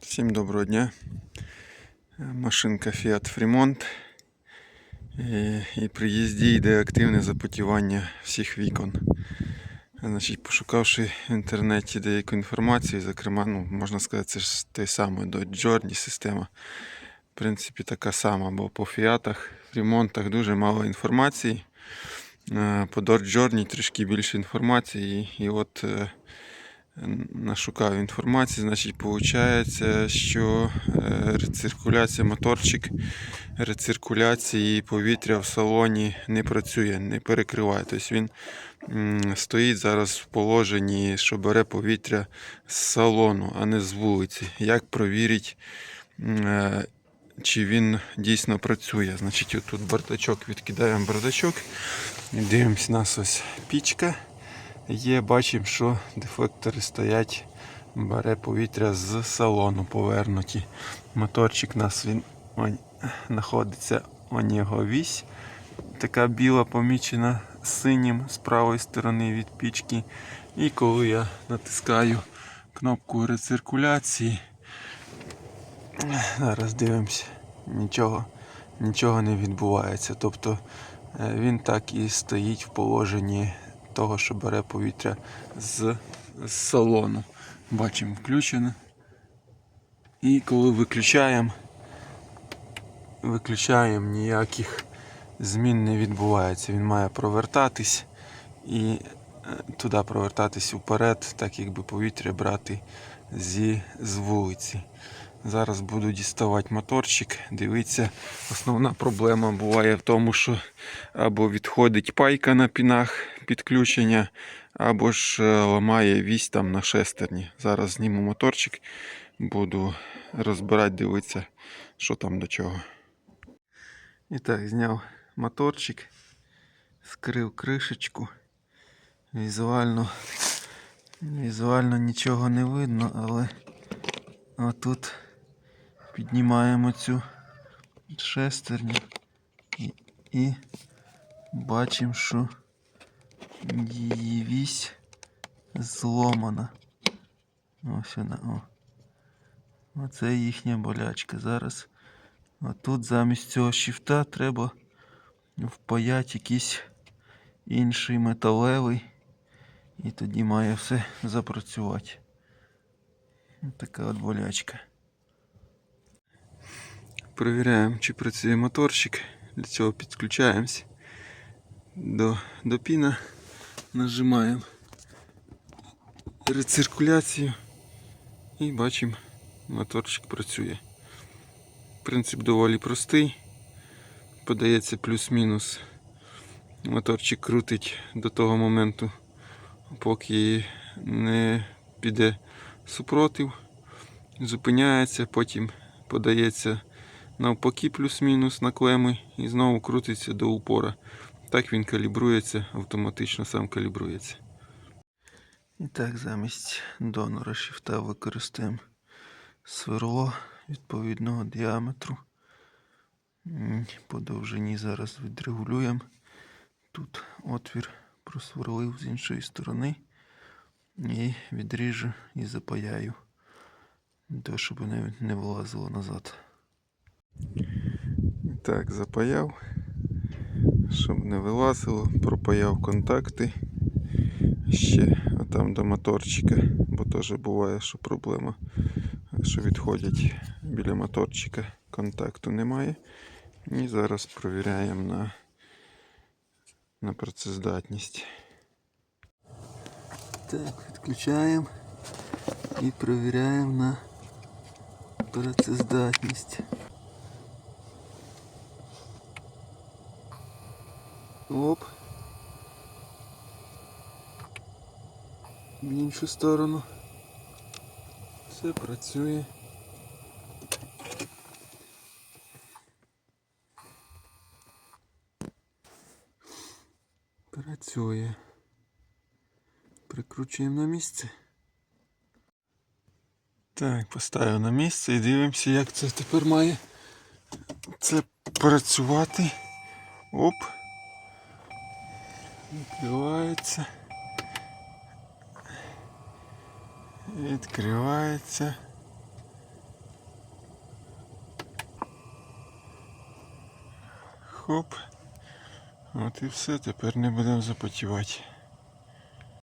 Всім доброго дня. Е, Машинка Fiat Fremont. І, і при їзді йде активне запотівання всіх вікон. Значить, пошукавши в інтернеті деяку інформацію, зокрема, ну, можна сказати, це ж те саме до Journey система. В принципі, така сама, бо по фіатах, ремонтах дуже мало інформації. Е, По Dodge Journey трішки більше інформації. І от е, нашукав інформації, значить, виходить, що е, рециркуляція моторчик рециркуляції повітря в салоні не працює, не перекриває. Тобто він стоїть зараз в положенні, що бере повітря з салону, а не з вулиці. Як провірити, е, чи він дійсно працює? Значить, тут бардачок відкидаємо бардачок. І дивимося, у нас ось пічка є, бачимо, що дефлектори стоять, бере повітря з салону повернуті. Моторчик у нас він он, знаходиться он його вісь. Така біла помічена синім з правої сторони від пічки. І коли я натискаю кнопку рециркуляції, зараз дивимося, нічого, нічого не відбувається. Тобто е, він так і стоїть в положенні того, що бере повітря з, з салону. Бачимо, включено. І коли виключаємо, виключаємо, ніяких змін не відбувається. Він має провертатись і е, туди провертатись вперед, так якби повітря брати зі, з вулиці. Зараз буду діставати моторчик. Дивіться, основна проблема буває в тому, що або відходить пайка на пінах підключення, або ж е, ламає вісь там на шестерні. Зараз зніму моторчик, буду розбирати, дивитися, що там до чого. І так, зняв моторчик, скрив кришечку. Візуально, візуально нічого не видно, але отут піднімаємо цю шестерню і, і бачимо, що її вісь зломана. Ось вона. О. Оце їхня болячка. Зараз а тут замість цього шифта треба впаяти якийсь інший металевий. І тоді має все запрацювати. Така от болячка. Перевіряємо, чи працює моторчик. Для цього підключаємось до, до піна. Нажимаємо рециркуляцію і бачимо, моторчик працює. Принцип доволі простий. Подається плюс-мінус. Моторчик крутить до того моменту, поки не піде супротив, зупиняється, потім подається навпаки плюс-мінус на клеми і знову крутиться до упора. Так він калібрується, автоматично сам калібрується. І так, замість донора шифта використаємо сверло відповідного діаметру. По довжині зараз відрегулюємо. Тут отвір просверлив з іншої сторони. І відріжу і запаяю. Для щоб не, не вилазило назад. Так, запаяв. Щоб не вилазило, пропаяв контакти. Ще там до моторчика, бо теж буває, що проблема, що відходять біля моторчика, контакту немає. І зараз провіряємо на, на працездатність. Так, відключаємо і провіряємо на працездатність. Оп. В іншу сторону. Все працює. Працює. Прикручуємо на місце. Так, поставив на місце і дивимося, як це тепер має це працювати. Оп відкривається. Відкривається. Хоп. От і все, тепер не будемо запотівати.